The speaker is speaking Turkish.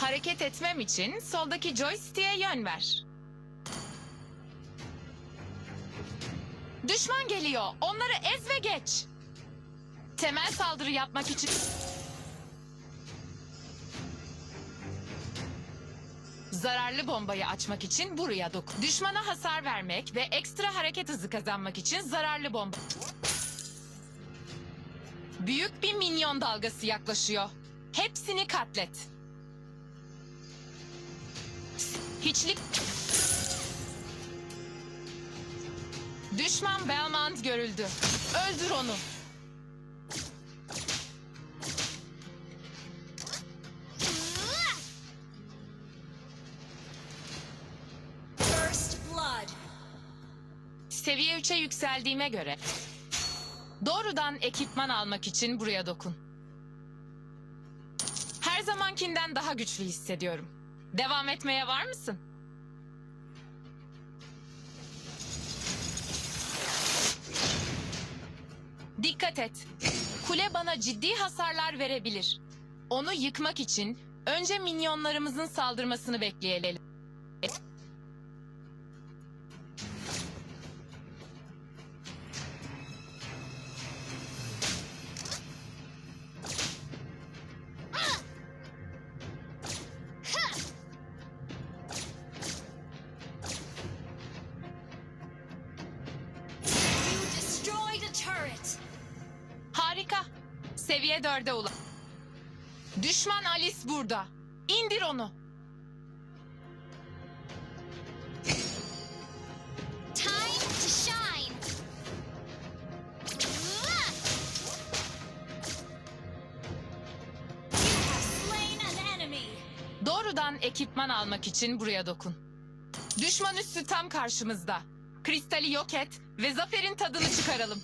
Hareket etmem için soldaki joystick'e yön ver. Düşman geliyor. Onları ez ve geç. Temel saldırı yapmak için... Zararlı bombayı açmak için buraya dok. Düşmana hasar vermek ve ekstra hareket hızı kazanmak için zararlı bomba. Büyük bir minyon dalgası yaklaşıyor. Hepsini katlet. Hiçlik... Düşman Belmont görüldü. Öldür onu. Seviye 3'e yükseldiğime göre doğrudan ekipman almak için buraya dokun. Her zamankinden daha güçlü hissediyorum. Devam etmeye var mısın? Dikkat et. Kule bana ciddi hasarlar verebilir. Onu yıkmak için önce minyonlarımızın saldırmasını bekleyelim. Harika. Seviye dörde ula. Düşman Alice burada. İndir onu. Time to shine. Doğrudan ekipman almak için buraya dokun. Düşman üssü tam karşımızda. Kristali yok et ve zaferin tadını çıkaralım.